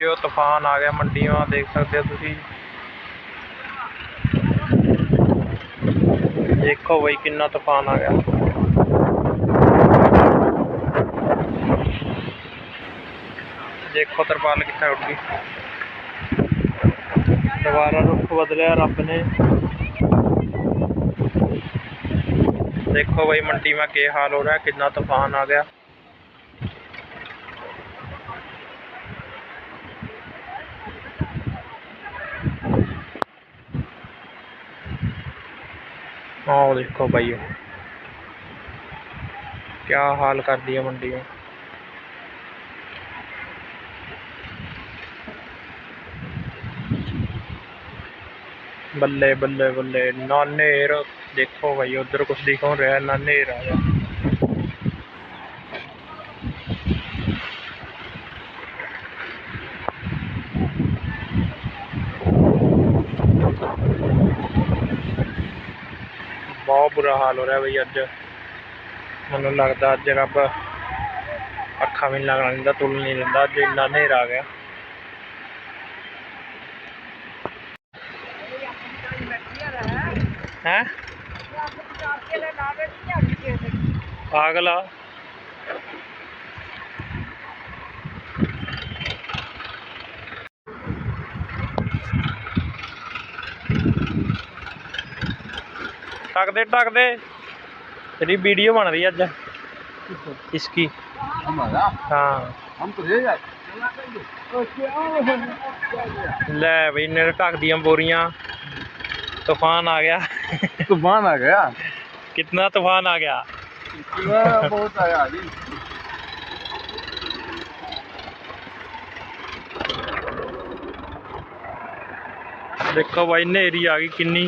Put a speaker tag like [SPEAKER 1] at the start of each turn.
[SPEAKER 1] ਜੋ ਤੂਫਾਨ ਆ ਗਿਆ ਮੰਡੀਆਂ, ਦੇਖ ਸਕਦੇ ਹੋ ਤੁਸੀਂ। ਦੇਖੋ ਬਈ, ਕਿੰਨਾ ਤੂਫਾਨ ਆ ਗਿਆ। ਦੇਖੋ ਤਰਪਾਲ ਕਿੱਥੇ ਉੱਡ ਗਈ। ਦੁਬਾਰਾ ਰੁੱਖ ਬਦਲਿਆ ਰੱਬ ਨੇ। ਦੇਖੋ ਬਈ, ਮੰਡੀ में ਕੀ ਹਾਲ ਹੋ ਰਿਹਾ, ਕਿੰਨਾ ਤੂਫਾਨ ਆ ਗਿਆ। ਆਹ ਦੇਖੋ ਬਾਈ ਕਿਆ ਹਾਲ ਕਰਦੀ ਹੈ ਮੰਡੀ ਨੂੰ ਬੱਲੇ ਬੱਲੇ ਬੱਲੇ, ਨਾਨੇਰ। ਦੇਖੋ ਬਾਈ, ਉੱਧਰ ਕੁਛ ਦਿਖ ਰਿਹਾ, ਨਾਨੇਰ ਆ ਬਹੁਤ ਬੁਰਾ ਹਾਲ ਹੋ ਰਿਹਾ ਬਈ ਅੱਜ। ਮੈਨੂੰ ਲੱਗਦਾ ਅੱਜ ਰੱਬ ਅੱਖਾਂ ਵੀ ਨੀ ਲੱਗਣ ਦਿੰਦਾ, ਤੁਲ ਨਹੀਂ ਦਿੰਦਾ ਅੱਜ ਇੰਨਾ ਹਨੇਰਾ ਆ ਗਿਆ। ਹੈ? ਪਾਗਲਾ ਟਕਦੇ ਟਕਦੇ ਤੇਰੀ ਵੀਡੀਓ ਬਣ ਰਹੀ ਅੱਜ। ਇਸਕੀ।
[SPEAKER 2] ਹਮਾਰਾ?
[SPEAKER 1] ਹਾਂ।
[SPEAKER 2] ਹਮ ਤੋ ਲੈ ਜਾ।
[SPEAKER 1] ਲੈ ਬਈ ਨੇ ਟਕਦੀਆਂ ਬੋਰੀਆਂ। ਤੂਫਾਨ ਆ ਗਿਆ।
[SPEAKER 2] ਤੂਫਾਨ ਆ ਗਿਆ?
[SPEAKER 1] कितना तूफान आ गया
[SPEAKER 2] बहुत आया जी
[SPEAKER 1] देखो भाई नहरी आ गई किन्नी